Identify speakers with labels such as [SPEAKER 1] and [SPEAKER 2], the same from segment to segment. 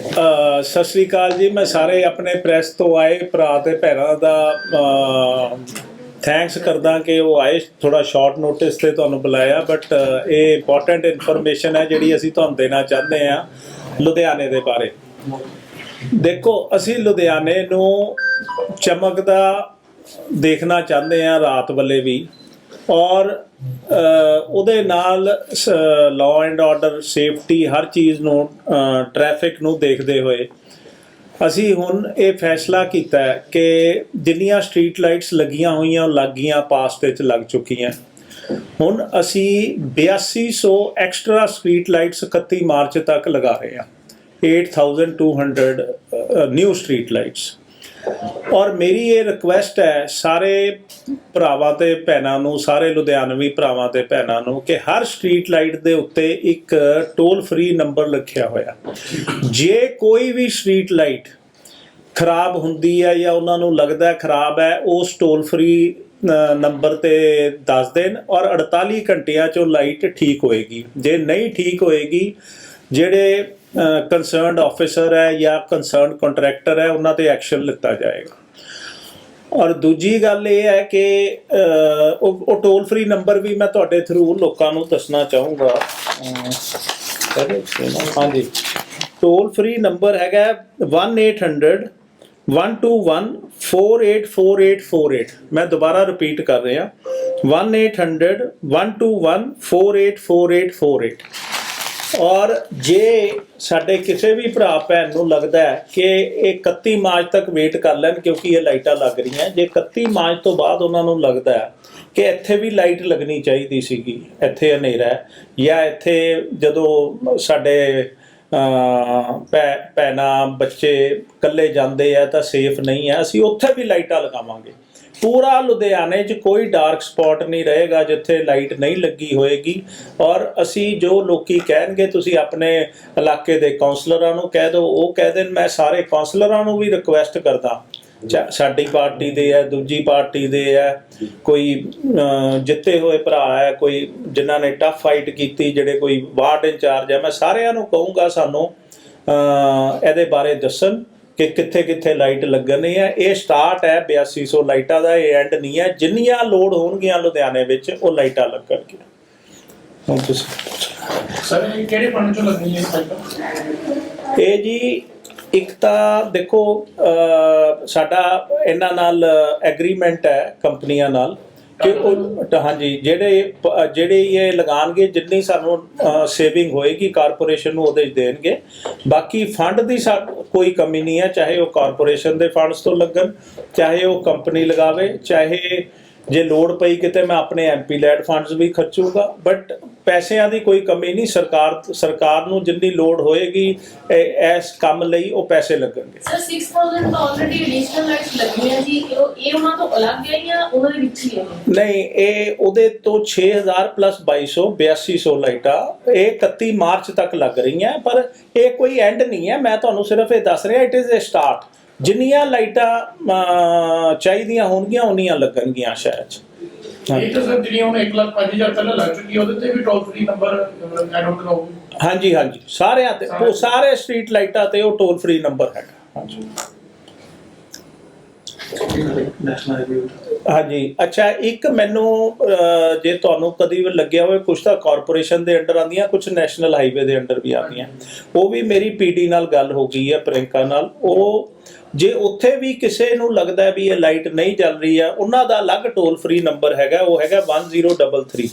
[SPEAKER 1] ਸਤਿ ਸ੍ਰੀ ਅਕਾਲ ਜੀ। ਮੈਂ ਸਾਰੇ ਆਪਣੇ ਪ੍ਰੈਸ ਤੋਂ ਆਏ ਭਰਾ ਤੇ ਭੈਣਾਂ ਦਾ ਥੈਂਕਸ ਕਰਦਾ ਕਿ ਉਹ ਆਏ ਥੋੜਾ ਸ਼ਾਰਟ ਨੋਟਿਸ ਤੇ ਤੁਹਾਨੂੰ ਬੁਲਾਇਆ ਬਟ ਇਹ ਇੰਪੋਰਟੈਂਟ ਇਨਫੋਰਮੇਸ਼ਨ ਹੈ ਜਿਹੜੀ ਅਸੀਂ ਤੁਹਾਨੂੰ ਦੇਣਾ ਚਾਹੁੰਦੇ ਆ ਲੁਧਿਆਣੇ ਦੇ ਬਾਰੇ। ਦੇਖੋ, ਅਸੀਂ ਲੁਧਿਆਣੇ ਨੂੰ ਚਮਕਦਾ ਦੇਖਣਾ ਚਾਹੁੰਦੇ ਆ ਰਾਤ ਵੇਲੇ ਵੀ। ਔਰ ਉਹਦੇ ਨਾਲ ਲਾਅ ਐਂਡ ਆਰਡਰ ਸੇਫਟੀ ਹਰ ਚੀਜ਼ ਨੂੰ ਟ੍ਰੈਫਿਕ ਨੂੰ ਦੇਖਦੇ ਹੋਏ, ਅਸੀਂ ਹੁਣ ਇਹ ਫੈਸਲਾ ਕੀਤਾ ਹੈ ਕਿ ਜਿੰਨੀਆਂ ਸਟਰੀਟ ਲਾਈਟਸ ਲੱਗੀਆਂ ਹੋਈਆਂ, ਉਹ ਲੱਗੀਆਂ ਪਾਸਟ ਵਿੱਚ ਲੱਗ ਚੁੱਕੀਆਂ। ਹੁਣ ਅਸੀਂ 8200 ਐਕਸਟਰਾ ਸਟਰੀਟ ਲਾਈਟਸ 31 ਮਾਰਚ ਤੱਕ ਲਗਾ ਰਹੇ ਹਾਂ। 8200 ਨਿਊ ਸਟਰੀਟ ਲਾਈਟਸ ਔਰ ਮੇਰੀ ਇਹ ਰਿਕੁਐਸਟ ਹੈ ਸਾਰੇ ਭਰਾਵਾਂ ਤੇ ਭੈਣਾਂ ਨੂੰ, ਸਾਰੇ ਲੁਧਿਆਣਵੀ ਭਰਾਵਾਂ ਤੇ ਭੈਣਾਂ ਨੂੰ ਕਿ ਹਰ ਸਟਰੀਟ ਲਾਈਟ ਦੇ ਉੱਤੇ ਇੱਕ ਟੋਲ ਫ੍ਰੀ ਨੰਬਰ ਲਿਖਿਆ ਹੋਇਆ। ਜੇ ਕੋਈ ਵੀ ਸਟਰੀਟ ਲਾਈਟ ਖਰਾਬ ਹੁੰਦੀ ਹੈ ਜਾਂ ਉਹਨਾਂ ਨੂੰ ਲੱਗਦਾ ਖਰਾਬ ਹੈ, ਉਸ ਟੋਲ ਫ੍ਰੀ ਨੰਬਰ ਤੇ ਦੱਸ ਦੇਣ ਔਰ 48 ਘੰਟਿਆਂ ਚੋਂ ਲਾਈਟ ਠੀਕ ਹੋਏਗੀ। ਜੇ ਨਹੀਂ ਠੀਕ ਹੋਏਗੀ, ਜਿਹੜੇ ਕੰਸਰਨਡ ਆਫੀਸਰ ਹੈ ਜਾਂ ਕੰਸਰਨਡ ਕੰਟਰੈਕਟਰ ਹੈ, ਉਹਨਾਂ ਤੇ ਐਕਸ਼ਨ ਲਿੱਤਾ ਜਾਏਗਾ। ਔਰ ਦੂਜੀ ਗੱਲ ਇਹ ਹੈ ਕਿ ਉਹ ਉਹ ਟੋਲ ਫ੍ਰੀ ਨੰਬਰ ਵੀ ਮੈਂ ਤੁਹਾਡੇ ਥਰੂ ਲੋਕਾਂ ਨੂੰ ਦੱਸਣਾ ਚਾਹੂੰਗਾ। ਹਾਂਜੀ। ਟੋਲ ਫ੍ਰੀ ਨੰਬਰ ਹੈਗਾ 1800 121 484848 ਮੈਂ ਦੁਬਾਰਾ ਰਿਪੀਟ ਕਰ ਰਿਹਾ। 1800 121 484848 ਔਰ ਜੇ ਸਾਡੇ ਕਿਸੇ ਵੀ ਭਰਾ ਭੈਣ ਨੂੰ ਲੱਗਦਾ ਹੈ ਕਿ ਇਹ 31 ਮਾਰਚ ਤੱਕ ਵੇਟ ਕਰ ਲੈਣ ਕਿਉਂਕਿ ਇਹ ਲਾਈਟਾਂ ਲੱਗ ਰਹੀਆਂ ਜੇ 31 ਮਾਰਚ ਤੋਂ ਬਾਅਦ ਉਹਨਾਂ ਨੂੰ ਲੱਗਦਾ ਹੈ ਕਿ ਇੱਥੇ ਵੀ ਲਾਈਟ ਲੱਗਣੀ ਚਾਹੀਦੀ ਸੀਗੀ ਇੱਥੇ ਹਨੇਰਾ ਜਾਂ ਇੱਥੇ ਜਦੋਂ ਸਾਡੇ ਅਹ, ਭੈ- ਭੈਣਾਂ ਬੱਚੇ ਇਕੱਲੇ ਜਾਂਦੇ ਆ ਤਾਂ ਸੇਫ ਨਹੀਂ ਹੈ ਅਸੀਂ ਉੱਥੇ ਵੀ ਲਾਈਟਾਂ ਲਗਾਵਾਂਗੇ। ਪੂਰਾ ਲੁਧਿਆਣੇ 'ਚ ਕੋਈ ਡਾਰਕ ਸਪੌਟ ਨਹੀਂ ਰਹੇਗਾ ਜਿੱਥੇ ਲਾਈਟ ਨਹੀਂ ਲੱਗੀ ਹੋਏਗੀ। ਔਰ ਅਸੀਂ ਜੋ ਲੋਕੀ ਕਹਿਣਗੇ, ਤੁਸੀਂ ਆਪਣੇ ਇਲਾਕੇ ਦੇ ਕਾਉਂਸਲਰਾਂ ਨੂੰ ਕਹਿ ਦਿਓ। ਉਹ ਕਹਿ ਦੇਣ, ਮੈਂ ਸਾਰੇ ਕਾਉਂਸਲਰਾਂ ਨੂੰ ਵੀ ਰਿਕੁਐਸਟ ਕਰਦਾ। ਚਾ- ਸਾਡੀ ਪਾਰਟੀ ਦੇ ਹੈ, ਦੂਜੀ ਪਾਰਟੀ ਦੇ ਹੈ। ਕੋਈ ਜਿੱਤੇ ਹੋਏ ਭਰਾ ਹੈ, ਕੋਈ ਜਿਨ੍ਹਾਂ ਨੇ ਟਫ ਫਾਈਟ ਕੀਤੀ, ਜਿਹੜੇ ਕੋਈ ਵਾਰਡ ਇੰਚਾਰਜ ਹੈ, ਮੈਂ ਸਾਰਿਆਂ ਨੂੰ ਕਹੂੰਗਾ ਸਾਨੂੰ ਇਹਦੇ ਬਾਰੇ ਦੱਸਣ। ਕਿ ਕਿੱਥੇ ਕਿੱਥੇ ਲਾਈਟ ਲੱਗਣੀ ਹੈ ਇਹ ਸਟਾਰਟ ਹੈ 8200 ਲਾਈਟਾਂ ਦਾ ਇਹ ਐਂਡ ਨਹੀਂ ਹੈ। ਜਿੰਨੀਆਂ ਲੋਡ ਹੋਣਗੀਆਂ ਲੁਧਿਆਣੇ ਵਿੱਚ ਉਹ ਲਾਈਟਾਂ ਲੱਗਣਗੀਆਂ। ਹੁਣ ਤੁਸੀਂ
[SPEAKER 2] ਸਰ ਇਹ ਕਿਹੜੇ ਫੰਡ ਚੋਂ ਲੱਗਣੀ ਹੈ ਪਾਈਪਾਂ
[SPEAKER 1] ਇਹ ਜੀ ਇੱਕ ਤਾਂ ਦੇਖੋ ਸਾਡਾ ਇਹਨਾਂ ਨਾਲ ਐਗਰੀਮੈਂਟ ਹੈ ਕੰਪਨੀਆਂ ਨਾਲ। ਕਿ ਉਹ, ਤਾਂ ਹਾਂਜੀ, ਜਿਹੜੇ ਪ- ਜਿਹੜੇ ਇਹ ਲਗਾਣਗੇ, ਜਿੰਨੀ ਸਾਨੂੰ ਸੇਵਿੰਗ ਹੋਏਗੀ ਕਾਰਪੋਰੇਸ਼ਨ ਨੂੰ ਉਹਦੇ 'ਚ ਦੇਣਗੇ। ਬਾਕੀ ਫੰਡ ਦੀ ਸਾ- ਕੋਈ ਕਮੀ ਨਹੀਂ ਹੈ, ਚਾਹੇ ਉਹ ਕਾਰਪੋਰੇਸ਼ਨ ਦੇ ਫੰਡਸ ਤੋਂ ਲੱਗਣ, ਚਾਹੇ ਉਹ ਕੰਪਨੀ ਲਗਾਵੇ, ਚਾਹੇ ਜੇ ਲੋੜ ਪਈ ਕਿਤੇ, ਮੈਂ ਆਪਣੇ ਐਮਪੀ ਲੈਡ ਫੰਡਸ ਵੀ ਖਰਚੂਗਾ ਬਟ ਪੈਸਿਆਂ ਦੀ ਕੋਈ ਕਮੀ ਨਹੀਂ ਸਰਕਾਰ ਸਰਕਾਰ ਨੂੰ ਜਿੰਨੀ ਲੋੜ ਹੋਏਗੀ ਇਸ ਕੰਮ ਲਈ ਉਹ ਪੈਸੇ ਲੱਗਣਗੇ।
[SPEAKER 3] ਸਰ 6000 ਤਾਂ ਆਲਰੇਡੀ ਐਡੀਸ਼ਨਲ ਲਾਈਟਸ ਲੱਗੀਆਂ ਜੀ। ਇਹ ਉਹਨਾਂ ਤੋਂ ਅਲੱਗ ਹੈ ਜਾਂ ਉਹਨਾਂ ਦੇ ਵਿੱਚ ਹੀ ਹੈ?
[SPEAKER 1] ਨਹੀਂ ਇਹ ਉਹਦੇ ਤੋਂ 6000 ਪਲੱਸ 2200 8200 ਲਾਈਟਾਂ ਇਹ 31 ਮਾਰਚ ਤੱਕ ਲੱਗ ਰਹੀਆਂ ਪਰ ਇਹ ਕੋਈ ਐਂਡ ਨਹੀਂ ਹੈ। ਮੈਂ ਤੁਹਾਨੂੰ ਸਿਰਫ ਇਹ ਦੱਸ ਰਿਹਾ ਇਟ ਇਜ਼ ਅ ਸਟਾਰਟ ਜਿੰਨੀਆਂ ਲਾਈਟਾਂ ਚਾਹੀਦੀਆਂ ਹੋਣਗੀਆਂ ਉਨੀਆਂ ਲੱਗਣਗੀਆਂ ਸ਼ਹਿਰ 'ਚ
[SPEAKER 2] ਇਹ ਤਾਂ ਸਰ ਜਿਹੜੀਆਂ ਹੁਣ 1 ਲੱਖ 5000 ਪਹਿਲਾਂ ਲੱਗ ਚੁੱਕੀ ਹੈ, ਉਹਦੇ ਤੇ ਵੀ toll free number add on ਕਰਾਓ।
[SPEAKER 1] ਹਾਂਜੀ ਹਾਂਜੀ। ਸਾਰਿਆਂ ਤੇ ਉਹ ਸਾਰੇ। ਸਟਰੀਟ ਲਾਈਟਾਂ ਤੇ ਉਹ ਟੋਲ ਫ੍ਰੀ ਨੰਬਰ ਹੈਗਾ। ਹਾਂਜੀ। ਨੈਸ਼ਨਲ ਹਾਂਜੀ। ਅੱਛਾ ਇੱਕ ਮੈਨੂੰ ਅਹ, ਜੇ ਤੁਹਾਨੂੰ ਕਦੀ ਵੀ ਲੱਗਿਆ ਹੋਵੇ ਕੁਝ ਤਾਂ ਕਾਰਪੋਰੇਸ਼ਨ ਦੇ ਅੰਡਰ ਆਉਂਦੀਆਂ ਕੁਝ ਨੈਸ਼ਨਲ ਹਾਈਵੇ ਦੇ ਅੰਡਰ ਵੀ ਆਉਂਦੀਆਂ। ਉਹ ਵੀ ਮੇਰੀ ਪੀਡੀ ਨਾਲ ਗੱਲ ਹੋ ਗਈ ਹੈ ਪ੍ਰਿੰਕਾ ਨਾਲ। ਉਹ ਜੇ ਉੱਥੇ ਵੀ ਕਿਸੇ ਨੂੰ ਲੱਗਦਾ ਹੈ ਵੀ ਇਹ ਲਾਈਟ ਨਹੀਂ ਚੱਲ ਰਹੀ ਹੈ ਉਹਨਾਂ ਦਾ ਅਲੱਗ ਟੋਲ ਫ੍ਰੀ ਨੰਬਰ ਹੈਗਾ ਉਹ ਹੈਗਾ 1033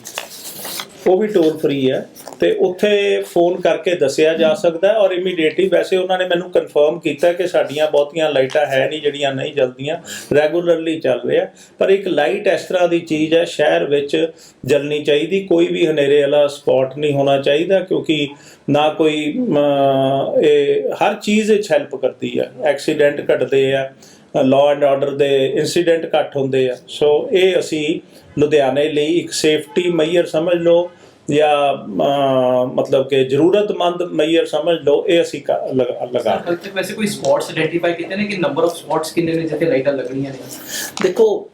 [SPEAKER 1] ਉਹ ਵੀ ਟੋਲ ਫ੍ਰੀ ਹੈ ਤੇ ਉੱਥੇ ਫੋਨ ਕਰਕੇ ਦੱਸਿਆ ਜਾ ਸਕਦਾ ਹੈ ਔਰ ਇਮੀਡੀਏਟਲੀ ਵੈਸੇ ਉਹਨਾਂ ਨੇ ਮੈਨੂੰ ਕਨਫਰਮ ਕੀਤਾ ਕਿ ਸਾਡੀਆਂ ਬਹੁਤੀਆਂ ਲਾਈਟਾਂ ਹੈ ਨਹੀਂ ਜਿਹੜੀਆਂ ਨਹੀਂ ਜਲਦੀਆਂ ਰੈਗੂਲਰਲੀ ਚੱਲ ਰਿਹਾ ਪਰ ਇੱਕ ਲਾਈਟ ਇਸ ਤਰ੍ਹਾਂ ਦੀ ਚੀਜ਼ ਹੈ ਸ਼ਹਿਰ ਵਿੱਚ ਜਲਣੀ ਚਾਹੀਦੀ ਕੋਈ ਵੀ ਹਨੇਰੇ ਵਾਲਾ ਸਪੌਟ ਨਹੀਂ ਹੋਣਾ ਚਾਹੀਦਾ ਕਿਉਂਕਿ ਨਾ ਕੋਈ ਇਹ ਹਰ ਚੀਜ਼ ਵਿੱਚ ਹੈਲਪ ਕਰਦੀ ਹੈ। ਐਕਸੀਡੈਂਟ ਘਟਦੇ ਆ ਲਾਅ ਐਂਡ ਆਰਡਰ ਦੇ ਇਨਸੀਡੈਂਟ ਘੱਟ ਹੁੰਦੇ ਆ। ਸੋ ਇਹ ਅਸੀਂ ਲੁਧਿਆਣੇ ਲਈ ਇੱਕ ਸੇਫਟੀ ਮੈਜਰ ਸਮਝ ਲਓ ਜਾਂ ਮਤਲਬ ਕਿ ਜ਼ਰੂਰਤਮੰਦ ਮੈਜਰ ਸਮਝ ਲਓ ਇਹ ਅਸੀਂ ਲਗਾ
[SPEAKER 4] ਵੈਸੇ ਕੋਈ ਸਪੌਟਸ ਆਇਡੈਂਟੀਫਾਈ ਕੀਤੇ ਨੇ ਕਿ ਨੰਬਰ ਆਫ ਸਪੌਟਸ ਕਿੰਨੇ ਨੇ ਜਿੱਥੇ ਲਾਈਟਾਂ ਲੱਗਣੀਆਂ ਨੇ?
[SPEAKER 1] ਦੇਖੋ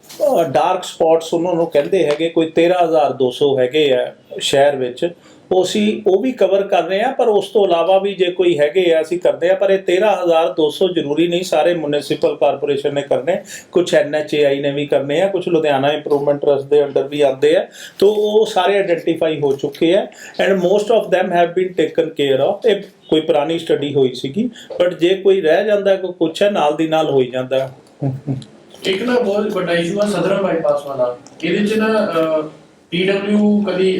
[SPEAKER 1] ਡਾਰਕ ਸਪੌਟਸ ਉਹਨਾਂ ਨੂੰ ਕਹਿੰਦੇ ਹੈਗੇ ਕੋਈ 13200 ਹੈਗੇ ਆ ਸ਼ਹਿਰ ਵਿੱਚ। ਉਹ ਅਸੀਂ ਉਹ ਵੀ ਕਵਰ ਕਰ ਰਹੇ ਆ ਪਰ ਉਸ ਤੋਂ ਇਲਾਵਾ ਵੀ ਜੇ ਕੋਈ ਹੈਗੇ ਆ, ਅਸੀਂ ਕਰਦੇ ਆ ਪਰ ਇਹ 13200 ਜ਼ਰੂਰੀ ਨਹੀਂ, ਸਾਰੇ ਮਿਊਨਿਸਪਲ ਕਾਰਪੋਰੇਸ਼ਨ ਨੇ ਕਰਨੇ। ਕੁਝ ਐਨਐਚਏਆਈ ਨੇ ਵੀ ਕਰਨੇ ਆ ਕੁਝ ਲੁਧਿਆਣਾ ਇੰਪਰੂਵਮੈਂਟ ਟਰਸਟ ਦੇ ਅੰਡਰ ਵੀ ਆਉਂਦੇ ਆ। ਤੋਂ ਉਹ ਸਾਰੇ ਆਇਡੈਂਟੀਫਾਈ ਹੋ ਚੁੱਕੇ ਆ and most of them have been taken care of ਇਹ ਕੋਈ ਪੁਰਾਣੀ ਸਟੱਡੀ ਹੋਈ ਸੀਗੀ ਬਟ ਜੇ ਕੋਈ ਰਹਿ ਜਾਂਦਾ, ਕੋਈ ਕੁਛ ਹੈ, ਨਾਲ ਦੀ ਨਾਲ ਹੋਈ ਜਾਂਦਾ।
[SPEAKER 2] ਇੱਕ ਨਾ ਬਹੁਤ ਵੱਡਾ ਇਸ਼ੂ ਆ ਸਦਰਨ ਬਾਈਪਾਸ ਵਾਲਾ। ਇਹਦੇ ਚ ਨਾ ਪੀਡਬਲਿਊ ਕਦੀ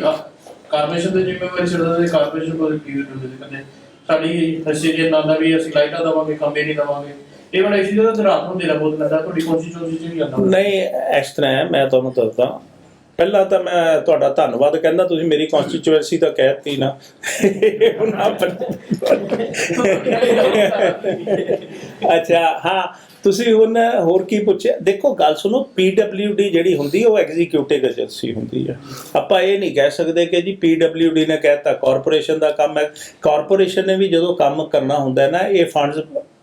[SPEAKER 2] ਕਾਰਪੋਰੇਸ਼ਨ ਦੇ ਜ਼ਿੰਮੇਵਾਰੀ ਛੱਡਦਾ ਤੇ ਕਾਰਪੋਰੇਸ਼ਨ ਕੋਲ ਪੀਡਬਲਿਊ ਦੇ ਕਦੇ ਸਾਡੀ ਫੈਸਿਲਿਟੀ ਨਾਲ ਦਾ ਵੀ ਅਸੀਂ ਲਾਈਟਾਂ ਦਵਾਂਗੇ ਕੰਮੇ ਨਹੀਂ ਦਵਾਂਗੇ। ਇਹ ਬੜਾ ਇਸ਼ੂ ਦਾ ਰਾਤ ਨੂੰ ਦੇਣਾ ਬਹੁਤ ਲੱਗਦਾ ਤੁਹਾਡੀ ਕੋਸ਼ਿਸ਼ ਹੋਣੀ ਚ ਵੀ ਆਉਂਦਾ
[SPEAKER 1] ਨਹੀਂ ਇਸ ਤਰ੍ਹਾਂ ਹੈ ਮੈਂ ਤੁਹਾਨੂੰ ਦੱਸਦਾ। ਪਹਿਲਾਂ ਤਾਂ ਮੈਂ ਤੁਹਾਡਾ ਧੰਨਵਾਦ ਕਹਿੰਦਾ ਤੁਸੀਂ ਮੇਰੀ ਕਨਸਟੀਚੁਐਂਸੀ ਤਾਂ ਕਹਿਤੀ ਨਾ। ਅੱਛਾ ਹਾਂ ਤੁਸੀਂ ਹੁਣ ਹੋਰ ਕੀ ਪੁੱਛਿਆ? ਦੇਖੋ, ਗੱਲ ਸੁਣੋ ਡੀ ਜਿਹੜੀ ਹੁੰਦੀ ਉਹ ਐਗਜ਼ੀਕਿਊਟਿਵ ਏਜੰਸੀ ਹੁੰਦੀ ਹੈ ਆਪਾਂ ਇਹ ਨਹੀਂ ਕਹਿ ਸਕਦੇ ਕਿ ਜੀ ਡੀ ਨੇ ਕਹਿਤਾ ਕਾਰਪੋਰੇਸ਼ਨ ਦਾ ਕੰਮ ਹੈ। ਕਾਰਪੋਰੇਸ਼ਨ ਨੇ ਵੀ ਜਦੋਂ ਕੰਮ ਕਰਨਾ ਹੁੰਦਾ ਹੈ ਨਾ, ਇਹ ਫੰਡਸ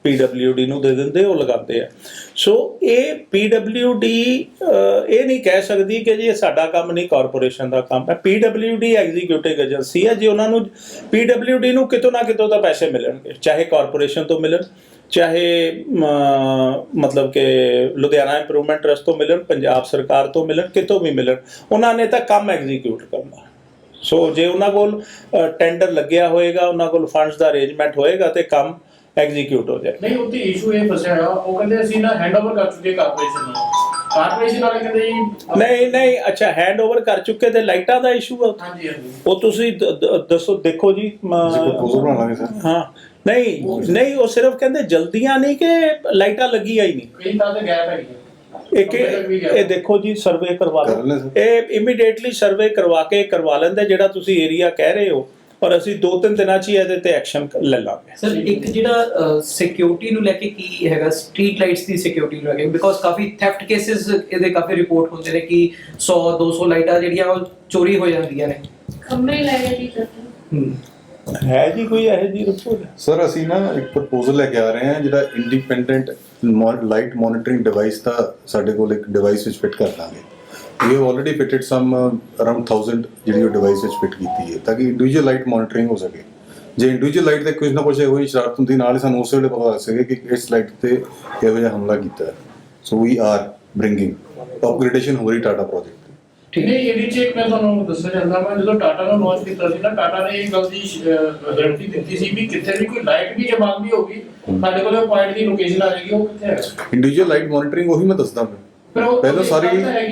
[SPEAKER 1] ਡੀ ਨੂੰ ਦੇ ਦਿੰਦੇ, ਉਹ ਲਗਾਉਂਦੇ ਆ। ਸੋ ਇਹ ਡੀ ਇਹ ਨਹੀਂ ਕਹਿ ਸਕਦੀ ਕਿ ਜੀ ਇਹ ਸਾਡਾ ਕੰਮ ਨਹੀਂ ਕਾਰਪੋਰੇਸ਼ਨ ਦਾ ਕੰਮ ਹੈ। ਡੀ ਐਗਜ਼ੀਕਿਊਟਿਵ ਏਜੰਸੀ ਹੈ ਜੇ ਉਹਨਾਂ ਨੂੰ ਡੀ ਨੂੰ ਕਿਤੋਂ ਨਾ ਕਿਤੋਂ ਤਾਂ ਪੈਸੇ ਮਿਲਣਗੇ, ਚਾਹੇ ਕਾਰਪੋਰੇਸ਼ਨ ਤੋਂ ਮਿਲਣ। ਚਾਹੇ ਮਤਲਬ ਕਿ ਲੁਧਿਆਣਾ ਇੰਪਰੂਵਮੈਂਟ ਟਰਸਟ ਤੋਂ ਮਿਲਣ ਪੰਜਾਬ ਸਰਕਾਰ ਤੋਂ ਮਿਲਣ ਕਿਤੋਂ ਵੀ ਮਿਲਣ ਉਹਨਾਂ ਨੇ ਤਾਂ ਕੰਮ ਐਗਜ਼ੀਕਿਊਟ ਕਰਨਾ। ਸੋ ਜੇ ਉਹਨਾਂ ਕੋਲ ਟੈਂਡਰ ਲੱਗਿਆ ਹੋਏਗਾ ਉਹਨਾਂ ਕੋਲ ਫੰਡਸ ਦਾ ਅਰੇਂਜਮੈਂਟ ਹੋਏਗਾ ਤੇ ਕੰਮ ਐਗਜ਼ੀਕਿਊਟ ਹੋ ਜਾਏਗਾ।
[SPEAKER 2] ਨਹੀਂ ਉੱਥੇ ਇਸ਼ੂ ਇਹ ਫਸਿਆ ਆ ਉਹ ਕਹਿੰਦੇ ਅਸੀਂ ਨਾ ਹੈਂਡਓਵਰ ਕਰ ਚੁੱਕੇ ਕਾਰਪੋਰੇਸ਼ਨ ਨੂੰ ਕਾਰਪੋਰੇਸ਼ਨ ਵਾਲੇ ਕਹਿੰਦੇ ਜੀ
[SPEAKER 1] ਨਹੀਂ ਨਹੀਂ ਅੱਛਾ ਹੈਂਡਓਵਰ ਕਰ ਚੁੱਕੇ ਤੇ ਲਾਈਟਾਂ ਦਾ ਇਸ਼ੂ ਹੈ
[SPEAKER 2] ਹਾਂਜੀ ਹਾਂਜੀ।
[SPEAKER 1] ਉਹ ਤੁਸੀਂ ਦੱਸੋ ਦੇਖੋ ਜੀ
[SPEAKER 5] ਪ੍ਰਪੋਜ਼ਲ ਬਣਾ ਲਾਂਗੇ ਸਰ।
[SPEAKER 1] ਹਾਂ। ਨਹੀਂ ਨਹੀਂ ਉਹ ਸਿਰਫ ਕਹਿੰਦੇ ਜਲਦੀਆਂ ਨਹੀਂ ਕਿ ਲਾਈਟਾਂ ਲੱਗੀਆਂ ਹੀ ਨਹੀਂ।
[SPEAKER 2] ਤਾਂ ਤੇ ਗੈਪ ਹੈਗੀ।
[SPEAKER 1] ਇੱਕ ਇਹ ਦੇਖੋ ਜੀ ਸਰਵੇ ਕਰਵਾ ਲਓ। ਇਹ ਇਮੀਡੀਏਟਲੀ ਸਰਵੇ ਕਰਵਾ ਕੇ ਕਰਵਾ ਲੈਂਦੇ ਜਿਹੜਾ ਤੁਸੀਂ ਏਰੀਆ ਕਹਿ ਰਹੇ ਹੋ। ਪਰ ਅਸੀਂ ਦੋ ਤਿੰਨ ਦਿਨਾਂ 'ਚ ਹੀ ਇਹਦੇ ਤੇ ਐਕਸ਼ਨ ਲੈ ਲਾਂਗੇ।
[SPEAKER 4] ਸਰ ਇੱਕ ਜਿਹੜਾ ਸਿਕਿਉਰਿਟੀ ਨੂੰ ਲੈ ਕੇ ਕੀ ਹੈਗਾ? ਸਟਰੀਟ ਲਾਈਟਸ ਦੀ ਸਿਕਿਉਰਿਟੀ ਨੂੰ ਲੈ ਕੇ। ਬਿਕੋਜ਼ ਕਾਫੀ ਥੈਫਟ ਕੇਸਿਸ ਇਹਦੇ ਕਾਫੀ ਰਿਪੋਰਟ ਹੁੰਦੇ ਨੇ ਕਿ 100 200 ਲਾਈਟਾਂ ਜਿਹੜੀਆਂ ਉਹ ਚੋਰੀ ਹੋ ਜਾਂਦੀਆਂ ਨੇ।
[SPEAKER 3] ਖੰਭੇ ਲੈ ਜੀ ਕਰਦੇ?
[SPEAKER 4] ਹੂੰ।
[SPEAKER 1] ਹੈ ਜੀ ਕੋਈ ਇਹੋ ਜੀ ਰਿਪੋਰਟ
[SPEAKER 5] ਸਰ ਅਸੀਂ ਨਾ ਇੱਕ ਪ੍ਰਪੋਜ਼ਲ ਲੈ ਕੇ ਆ ਰਹੇ ਹਾਂ, ਜਿਹੜਾ ਇੰਡੀਪੈਂਡੈਂਟ ਲਾਈਟ ਮੋਨੀਟਰਿੰਗ ਡਿਵਾਈਸ ਦਾ ਸਾਡੇ ਕੋਲ ਇੱਕ ਡਿਵਾਈਸ ਵਿੱਚ ਫਿੱਟ ਕਰ ਲਾਂਗੇ। We have already fitted some around 1000 ਜਿਹੜੀ ਉਹ ਡਿਵਾਈਸ ਵਿੱਚ ਫਿੱਟ ਕੀਤੀ ਹੈ, ਤਾਂ ਕਿ ਇੰਡੀਵਿਜੂਅਲ ਲਾਈਟ ਮੋਨੀਟਰਿੰਗ ਹੋ ਸਕੇ। ਜੇ ਇੰਡੀਵਿਜੂਅਲ ਲਾਈਟ ਤੇ ਕੁਝ ਨਾ ਕੁਝ ਹੋਈ ਸ਼ਰਾਰਤ ਹੁੰਦੀ, ਨਾਲ ਹੀ ਸਾਨੂੰ ਉਸੇ ਵੇਲੇ ਪਤਾ ਲੱਗ ਸਕੇ ਕਿ ਇਸ ਲਾਈਟ ਤੇ ਇਹੋ ਜਿਹਾ ਹਮਲਾ ਕੀਤਾ ਹੈ। So we are bringing upgradation ਹੋ ਰਹੀ ਟਾਟਾ ਪ੍ਰੋਜੈਕਟ
[SPEAKER 2] ਨਹੀਂ ਇਹਦੇ ਚ ਇੱਕ ਮੈਂ ਤੁਹਾਨੂੰ ਦੱਸਣਾ ਚਾਹੁੰਦਾ ਮੈਂ ਜਦੋਂ ਟਾਟਾ ਨੂੰ ਲਾਂਚ ਕੀਤਾ ਸੀ ਨਾ ਟਾਟਾ ਨੇ ਇਹ ਗੱਲ ਦੀ ਗਾਰੰਟੀ ਦਿੱਤੀ ਸੀ ਵੀ ਕਿੱਥੇ ਵੀ ਕੋਈ ਲਾਈਟ ਵੀ ਜੇ ਬੰਦ ਵੀ ਹੋਗੀ ਸਾਡੇ ਕੋਲ ਪੁਆਇੰਟ ਦੀ ਲੋਕੇਸ਼ਨ ਆ ਜਾਏਗੀ ਉਹ ਕਿੱਥੇ ਹੈ
[SPEAKER 5] ਇੰਡੀਵਿਜੂਅਲ ਲਾਈਟ ਮੋਨੀਟਰਿੰਗ ਉਹੀ ਮੈਂ ਦੱਸਦਾ ਮੈਂ ਪਹਿਲਾਂ ਸਾਰੀ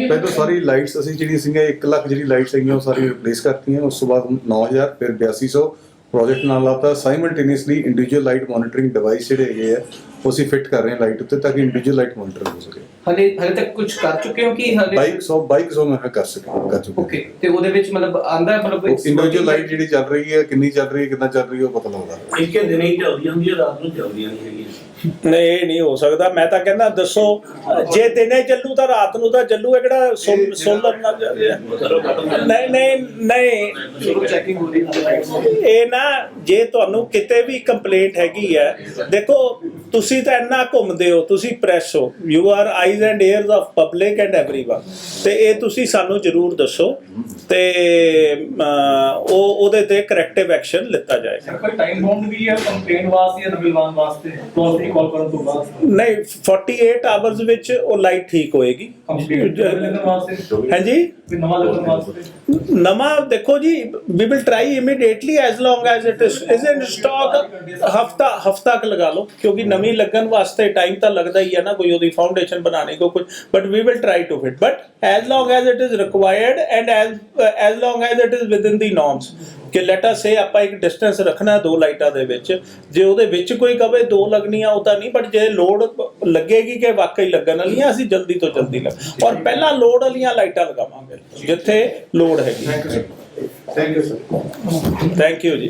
[SPEAKER 5] ਪਹਿਲਾਂ ਸਾਰੀ ਲਾਈਟਸ ਅਸੀਂ ਜਿਹੜੀ ਸੀਗੀਆਂ 1 ਲੱਖ ਜਿਹੜੀ ਲਾਈਟਸ ਹੈਗੀਆਂ ਉਹ ਸਾਰੀ ਰਿਪਲੇਸ ਕਰਤੀਆਂ ਉਸ ਤੋਂ ਬਾਅਦ 9000 ਫਿਰ 8200 ਪ੍ਰੋਜੈਕਟ ਨਾਲ ਲਾਤਾ simultaneously individual light monitoring device ਜਿਹੜੇ ਹੈਗੇ ਆ ਉਹ ਅਸੀਂ ਫਿੱਟ ਕਰ ਰਹੇ ਹਾਂ ਲਾਈਟ ਉੱਤੇ ਤਾਂ ਕਿ ਇੰਡੀਵਿਜੂਅਲ ਲਾਈਟ ਮੋਨੀਟਰ ਹੋ ਸਕੇ।
[SPEAKER 4] ਹਲੇ ਹਲੇ ਤੱਕ ਕੁਝ ਕਰ ਚੁੱਕੇ ਹੋ ਕਿ ਹਲੇ
[SPEAKER 5] 2200 2200 ਮੈਂ ਕਿਹਾ ਕਰ ਸਕੇ ਕਰ ਚੁੱਕੇ
[SPEAKER 4] ਓਕੇ ਤੇ ਉਹਦੇ ਵਿੱਚ ਮਤਲਬ ਆਂਦਾ ਮਤਲਬ
[SPEAKER 5] ਇੰਡੀਵਿਜੂਅਲ ਲਾਈਟ ਜਿਹੜੀ ਚੱਲ ਰਹੀ ਹੈ ਕਿੰਨੀ ਚੱਲ ਰਹੀ ਹੈ ਕਿੰਨਾ ਚੱਲ ਰਹੀ ਹੈ ਉਹ ਪਤਾ ਲੱਗਦਾ।
[SPEAKER 6] ਇੱਕੇ ਦਿਨੇ ਹੀ ਚੱਲਦੀਆਂ ਹੁੰਦੀਆਂ ਰਾਤ ਨੂੰ ਚੱਲਦੀਆਂ ਨਹੀਂ ਹੈਗੀਆਂ।
[SPEAKER 1] ਨਹੀਂ ਇਹ ਨਹੀਂ ਹੋ ਸਕਦਾ। ਮੈਂ ਤਾਂ ਕਹਿੰਦਾ ਦੱਸੋ ਜੇ ਦਿਨੇ ਚੱਲੂ ਤਾਂ ਰਾਤ ਨੂੰ ਤਾਂ ਚੱਲੂ ਇਹ ਕਿਹੜਾ ਸੋ- ਸੋਲਰ ਨਾਲ ਚੱਲ ਰਿਹਾ ਨਹੀਂ ਨਹੀਂ ਨਹੀਂ
[SPEAKER 4] ਚੈਕਿੰਗ ਹੋ ਰਹੀ ਹੈ
[SPEAKER 1] ਇਹ ਨਾ ਜੇ ਤੁਹਾਨੂੰ ਕਿਤੇ ਵੀ ਕੰਪਲੇਂਟ ਹੈਗੀ ਹੈ ਦੇਖੋ ਤੁਸੀਂ ਤਾਂ ਇੰਨਾ ਘੁੰਮਦੇ ਹੋ ਤੁਸੀਂ ਪ੍ਰੈਸ ਹੋ you are eyes and ears of public and everyone ਤੇ ਇਹ ਤੁਸੀਂ ਸਾਨੂੰ ਜ਼ਰੂਰ ਦੱਸੋ ਤੇ ਅਮ, ਉਹ ਉਹਦੇ ਤੇ ਕਰੈਕਟਿਵ ਐਕਸ਼ਨ ਲਿੱਤਾ ਜਾਏਗਾ
[SPEAKER 7] ਕੋਈ ਟਾਈਮ ਬਾਉਂਡ ਵੀ ਹੈ ਕੰਪਲੇਂਟ ਵਾਸਤੇ ਜਾਂ ਨਵਿਲਵਾਨ ਵਾਸਤੇ ਕਲੋਜ਼ ਦੀ ਕਾਲ ਕਰਨ ਤੋਂ ਬਾਅਦ
[SPEAKER 1] ਨਹੀਂ 48 ਆਵਰਸ ਵਿੱਚ ਉਹ ਲਾਈਟ ਠੀਕ ਹੋਏਗੀ।
[SPEAKER 7] ਕੰਪਲੀਟ ਲੱਗਣ ਵਾਸਤੇ?
[SPEAKER 1] ਹਾਂਜੀ।
[SPEAKER 7] ਕੋਈ ਨਵਾਂ ਲੱਗਣ ਵਾਸਤੇ?
[SPEAKER 1] ਨਵਾਂ ਦੇਖੋ ਜੀ we will try immediately as long as it is is in stock ਹਫਤਾ ਹਫਤਾ ਕ ਲਗਾ ਲਓ। ਕਿਉਂਕਿ ਨਵੀਂ ਲੱਗਣ ਵਾਸਤੇ ਟਾਈਮ ਤਾਂ ਲੱਗਦਾ ਹੀ ਹੈ ਨਾ ਕੋਈ ਉਹਦੀ ਫਾਊਂਡੇਸ਼ਨ ਬਣਾਣੇ ਕੋ ਕੁਝ but we will try to fit but as long as it is required and as long as it is within the norms ਕਿ ਲੈਟ ਅਸ ਸੇ ਆਪਾਂ ਇੱਕ ਡਿਸਟੈਂਸ ਰੱਖਣਾ ਦੋ ਲਾਈਟਾਂ ਦੇ ਵਿੱਚ ਜੇ ਉਹਦੇ ਵਿੱਚ ਕੋਈ ਕਵੇ ਦੋ ਲੱਗਣੀਆਂ ਉਹ ਤਾਂ ਨਹੀਂ ਬਟ ਜੇ ਲੋਡ ਲੱਗੇਗੀ ਕਿ ਵਾਕਈ ਲੱਗਣ ਵਾਲੀਆਂ ਅਸੀਂ ਜਲਦੀ ਤੋਂ ਜਲਦੀ ਲੱਗ ਔਰ ਪਹਿਲਾਂ ਲੋਡ ਵਾਲੀਆਂ ਲਾਈਟਾਂ ਲਗਾਵਾਂਗੇ ਜਿੱਥੇ ਲੋਡ ਹੈਗੀ।
[SPEAKER 5] Thank you sir
[SPEAKER 1] thank you ਜੀ।